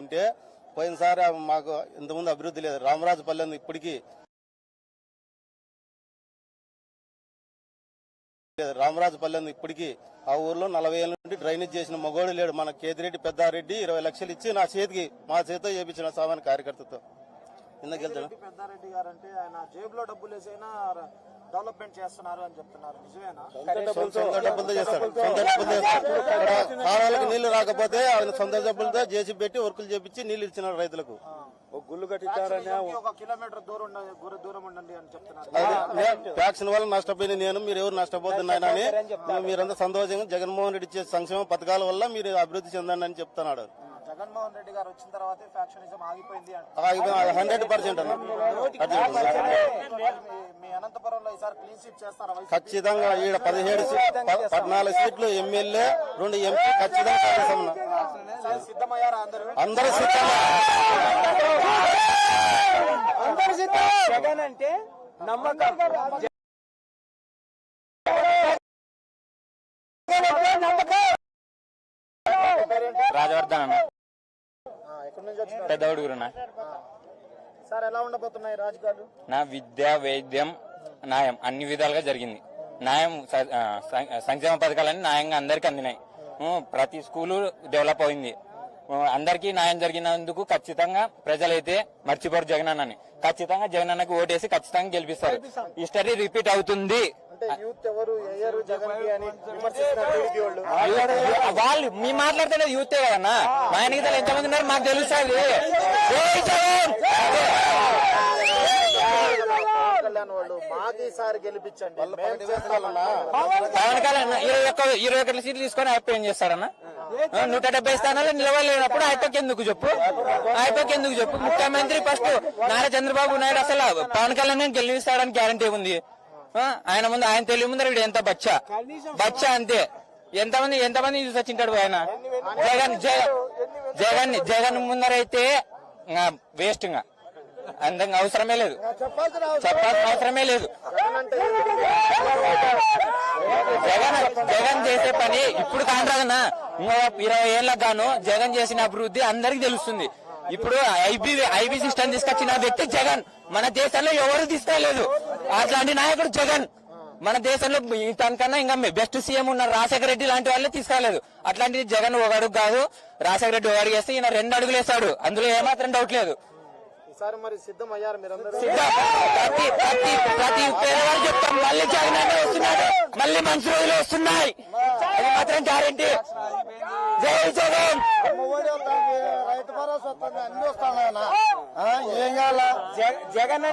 అంటే పోయినసారి మాకు ఇంతకుముందు అభివృద్ధి లేదు. రామరాజుపల్లి ఉంది ఇప్పటికీ లేదు. రామరాజుపల్లి ఇప్పటికీ ఆ ఊర్లో నలభై ఏళ్ళ నుండి డ్రైనేజ్ చేసిన మగోడు లేడు. మన కేతిరెడ్డి పెద్దారెడ్డి ఇరవై లక్షలు ఇచ్చి నా చేతికి మా చేతితో చేపించిన సామాన్య కార్యకర్తతో. ఇందుకు పెద్దారెడ్డి గారు అంటే ఆయన జేబులో డబ్బులు వేసైనా డెవలప్మెంట్ చేస్తున్నారు అని చెప్తున్నారు. నిజమేనా? సొంత డబ్బులతో చేస్తాడు సొంత డబ్బులతో చేస్తాడు ఇక్కడ కాలాలకు నీళ్ళు రాకపోతే ఆయన సొంత డబ్బులతో చేసి పెట్టి వర్కులు చేపించి నీళ్ళు ఇచ్చినాడు రైతులకు. ఒక గుళ్ళు కట్టించారని ఒక కిలోమీటర్ దూరం ఉండ- దూరం- ఉండండి అని చెప్తున్నారు. వ్యాక్సిన్ వల్ల నష్టపోయింది నేను మీరు ఎవరు నష్టపోతున్నాయని మీరంతా సంతోషంగా జగన్మోహన్ రెడ్డి ఇచ్చే సంక్షేమ పథకాల వల్ల మీరు అభివృద్ధి చెందండి అని చెప్తున్నాడు. జగన్మోహన్ రెడ్డి గారు వచ్చిన తర్వాతే ఫ్యాక్షనిజం ఆగిపోయింది అంటారు. హండ్రెడ్ పర్సెంట్ మీ- ఖచ్చితంగా ఈడ పదిహేడు పద్నాలుగు సీట్లు ఎమ్మెల్యే రెండు ఎంపీ ఖచ్చితంగా అందరూ? జగన్ అంటే నమ్మకం. రాజవర్ధన్ అన్న. పెద్ద సార్ ఎలా ఉండబోతున్నాయి రాజకీయాలు నా విద్య వైద్యం న్యాయం అన్ని విధాలుగా జరిగింది. న్యాయం సంక్షేమ పథకాలన్నీ న్యాయంగా అందరికి అందినాయి. ప్రతి స్కూలు డెవలప్ అయింది. అందరికీ న్యాయం జరిగినందుకు ఖచ్చితంగా ప్రజలైతే మర్చిపోరు జగన్ అన్నని. ఖచ్చితంగా జగన్ అన్నకి ఓటేసి ఖచ్చితంగా గెలిపిస్తారు. హిస్టరీ రిపీట్ అవుతుంది. వాళ్ళు మీ మాట్లాడుతున్నది యూతే కదన్నా మా ఆయన ఎంతమంది ఉన్నారు? మాకు తెలుస్తుంది జై జగన్! పవన్ కళ్యాణ్ వాళ్ళు మాకు ఈసారి గెలిపించండి పవన్ కళ్యాణ్ ఇరవై ఒక్క ఇరవై ఒకటి సీట్లు తీసుకొని ఆయన ఏం చేస్తాడన్న? ఆ, నూట డెబ్బై స్థానాలు నిలవలేనప్పుడు ఆయనకి ఎందుకు చెప్పు? ఆయనకి ఎందుకు చెప్పు? ముఖ్యమంత్రి ఫస్ట్ నారా చంద్రబాబు నాయుడు అసలు పవన్ కళ్యాణ్ గెలిపిస్తాడని గ్యారంటీ ఉంది. ఆయన ముందు ఆయన తెలివి ముందర వీడు ఎంత బచ్చా? బచ్చా అంతే. ఎంతమంది ఎంతమంది చూసి వచ్చింటాడు ఆయన? జగన్ జగన్ జగన్ జగన్ ముందరైతే వేస్ట్ ఇంకా. అందంగా అవసరమే లేదు. చెప్పాల్సిన అవసరమే లేదు. జగన్ జగన్ చేసే పని ఇప్పుడు కాంట్రాదన్నా ఇంకో ఇరవై ఏళ్ళకు గాను జగన్ చేసిన అభివృద్ధి అందరికి తెలుస్తుంది. ఇప్పుడు ఐబీ ఐబీ సిస్టమ్ తీసుకొచ్చిన వ్యక్తి జగన్. మన దేశంలో ఎవరు తీసుకోలేదు అట్లాంటి నాయకుడు జగన్. మన దేశంలో తనకన్నా ఇంకా బెస్ట్ సీఎం ఉన్న రాజశేఖర రెడ్డి లాంటి వాళ్ళే తీసుకోలేదు అట్లాంటి జగన్ ఒక అడుగు కాదు రాజశేఖర రెడ్డి ఒక అడుగు వేస్తే ఈయన రెండు అడుగులు వేస్తాడు. అందులో ఏమాత్రం డౌట్ లేదు. ఈసారి మరి సిద్ధం అయ్యారు మీరందరూ? సిద్ధం. ప్రతి ప్రతి ప్రతి పేదవాడు చెప్తాం. మళ్ళీ జగన్ అన్న వస్తున్నాడు. మళ్ళీ మంచి రోజులు వస్తున్నాయి. అది మాత్రం గ్యారంటీ. జై జగన్. రైతు భరోసా వస్తుంది అన్ని వస్తాను జగన్